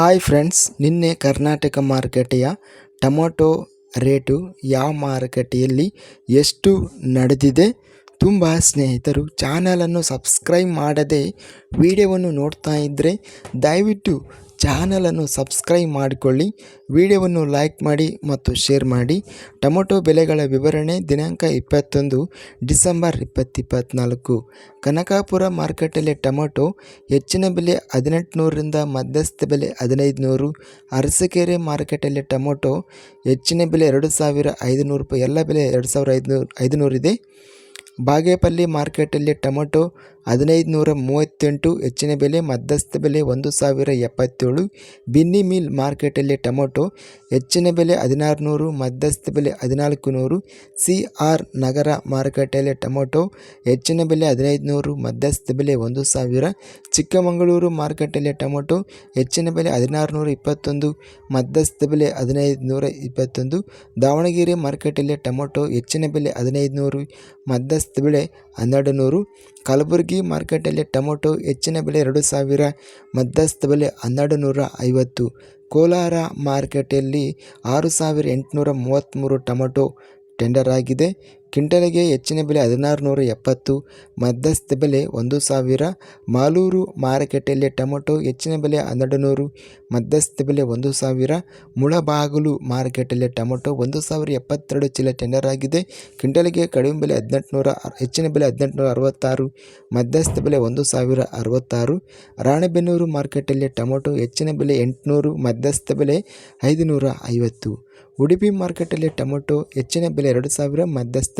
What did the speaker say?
Hi friends, ನಿನ್ನೆ ಕರ್ನಾಟಕ ಮಾರುಕಟ್ಟೆಯ tomato rate ಯಾವ ಮಾರುಕಟ್ಟೆಯಲ್ಲಿ ಎಷ್ಟು ನಡೆದಿದೆ? ತುಂಬ ಸ್ನೇಹಿತರು, ಚಾನಲನ್ನು ಸಬ್ಸ್ಕ್ರೈಬ್ ಮಾಡದೆ ವಿಡಿಯೋವನ್ನು ನೋಡ್ತಾ ಇದ್ದರೆ ದಯವಿಟ್ಟು ಚಾನಲನ್ನು ಸಬ್ಸ್ಕ್ರೈಬ್ ಮಾಡಿಕೊಳ್ಳಿ, ವಿಡಿಯೋವನ್ನು ಲೈಕ್ ಮಾಡಿ ಮತ್ತು ಶೇರ್ ಮಾಡಿ. ಟೊಮೊಟೊ ಬೆಲೆಗಳ ವಿವರಣೆ ದಿನಾಂಕ ಇಪ್ಪತ್ತೊಂದು ಡಿಸೆಂಬರ್ ಇಪ್ಪತ್ತಿಪ್ಪತ್ನಾಲ್ಕು. ಕನಕಾಪುರ ಮಾರ್ಕೆಟಲ್ಲಿ ಟೊಮೊಟೊ ಹೆಚ್ಚಿನ ಬೆಲೆ ಹದಿನೆಂಟುನೂರರಿಂದ ಮಧ್ಯಸ್ಥ ಬೆಲೆ ಹದಿನೈದು ನೂರು ಅರಸಕೆರೆ ಮಾರ್ಕೆಟಲ್ಲಿ ಟೊಮೊಟೊ ಹೆಚ್ಚಿನ ಬೆಲೆ ಎರಡು ಸಾವಿರ ಐದುನೂರು ರೂಪಾಯಿ ಎಲ್ಲ ಬೆಲೆ ಎರಡು ಸಾವಿರ ಐದುನೂರು ಐದುನೂರಿದೆ ಬಾಗೇಪಲ್ಲಿ ಮಾರ್ಕೆಟಲ್ಲಿ ಟೊಮೊಟೊ ಹದಿನೈದು ನೂರ ಮೂವತ್ತೆಂಟು ಹೆಚ್ಚಿನ ಬೆಲೆ, ಮಧ್ಯಸ್ಥ ಬೆಲೆ ಒಂದು ಸಾವಿರ ಎಪ್ಪತ್ತೇಳು. ಬಿನ್ನಿ ಮಿಲ್ ಮಾರ್ಕೆಟಲ್ಲಿ ಟೊಮೊಟೊ ಹೆಚ್ಚಿನ ಬೆಲೆ ಹದಿನಾರು ನೂರು ಮಧ್ಯಸ್ಥ ಬೆಲೆ ಹದಿನಾಲ್ಕು ನೂರು ಸಿ ಆರ್ ನಗರ ಮಾರುಕಟ್ಟೆಯಲ್ಲಿ ಟೊಮೊಟೊ ಹೆಚ್ಚಿನ ಬೆಲೆ ಹದಿನೈದು ನೂರು ಮಧ್ಯಸ್ಥ ಬೆಲೆ ಒಂದು ಸಾವಿರ. ಚಿಕ್ಕಮಗಳೂರು ಮಾರುಕಟ್ಟೆಯಲ್ಲಿ ಟೊಮೊಟೊ ಹೆಚ್ಚಿನ ಬೆಲೆ ಹದಿನಾರು ನೂರ ಇಪ್ಪತ್ತೊಂದು, ಮಧ್ಯಸ್ಥ ಬೆಲೆ ಹದಿನೈದು ನೂರ ಇಪ್ಪತ್ತೊಂದು. ದಾವಣಗೆರೆ ಮಾರ್ಕೆಟಲ್ಲಿ ಟೊಮೊಟೊ ಹೆಚ್ಚಿನ ಬೆಲೆ ಹದಿನೈದು ನೂರು ಮಧ್ಯಸ್ಥ ಬೆಲೆ ಹನ್ನೆರಡು ನೂರು ಕಲಬುರಗಿ ಮಾರ್ಕೆಟಲ್ಲಿ ಟೊಮೊಟೊ ಹೆಚ್ಚಿನ ಬೆಲೆ ಎರಡು ಸಾವಿರ, ಮಧ್ಯಸ್ಥ ಬೆಲೆ ಹನ್ನೆರಡು ನೂರ ಐವತ್ತು. ಕೋಲಾರ ಮಾರ್ಕೆಟಲ್ಲಿ ಆರು ಸಾವಿರ ಎಂಟುನೂರ ಮೂವತ್ತ್ಮೂರು ಟೊಮೊಟೊ ಟೆಂಡರ್ ಆಗಿದೆ. ಕ್ವಿಂಟಲಿಗೆ ಹೆಚ್ಚಿನ ಬೆಲೆ ಹದಿನಾರು ನೂರ ಎಪ್ಪತ್ತು ಮಧ್ಯಸ್ಥ ಬೆಲೆ ಒಂದು ಸಾವಿರ, ಮಾಲೂರು ಮಾರುಕಟ್ಟೆಯಲ್ಲಿ ಟೊಮೊಟೊ ಹೆಚ್ಚಿನ ಬೆಲೆ ಹನ್ನೆರಡು ನೂರು ಮಧ್ಯಸ್ಥ ಬೆಲೆ ಒಂದು ಸಾವಿರ, ಮುಳಬಾಗಿಲು ಮಾರುಕಟ್ಟೆಯಲ್ಲಿ ಟೊಮೊಟೊ ಒಂದು ಸಾವಿರ ಎಪ್ಪತ್ತೆರಡು ಚೀಲ ಟೆಂಡರ್ ಆಗಿದೆ. ಕ್ವಿಂಟಲಿಗೆ ಕಡಿಮೆ ಬೆಲೆ ಹದಿನೆಂಟುನೂರ ಹೆಚ್ಚಿನ ಬೆಲೆ ಹದಿನೆಂಟುನೂರ ಅರವತ್ತಾರು ಮಧ್ಯಸ್ಥ ಬೆಲೆ ಒಂದು ಸಾವಿರ ಅರವತ್ತಾರು, ರಾಣೆಬೆನ್ನೂರು ಮಾರ್ಕೆಟಲ್ಲಿ ಟೊಮೊಟೊ ಹೆಚ್ಚಿನ ಬೆಲೆ ಎಂಟುನೂರು, ಮಧ್ಯಸ್ಥ ಬೆಲೆ ಐದುನೂರ ಐವತ್ತು ಉಡುಪಿ ಮಾರ್ಕೆಟಲ್ಲಿ ಟೊಮೊಟೊ ಹೆಚ್ಚಿನ ಬೆಲೆ ಎರಡು ಸಾವಿರ, ಮಧ್ಯಸ್ಥ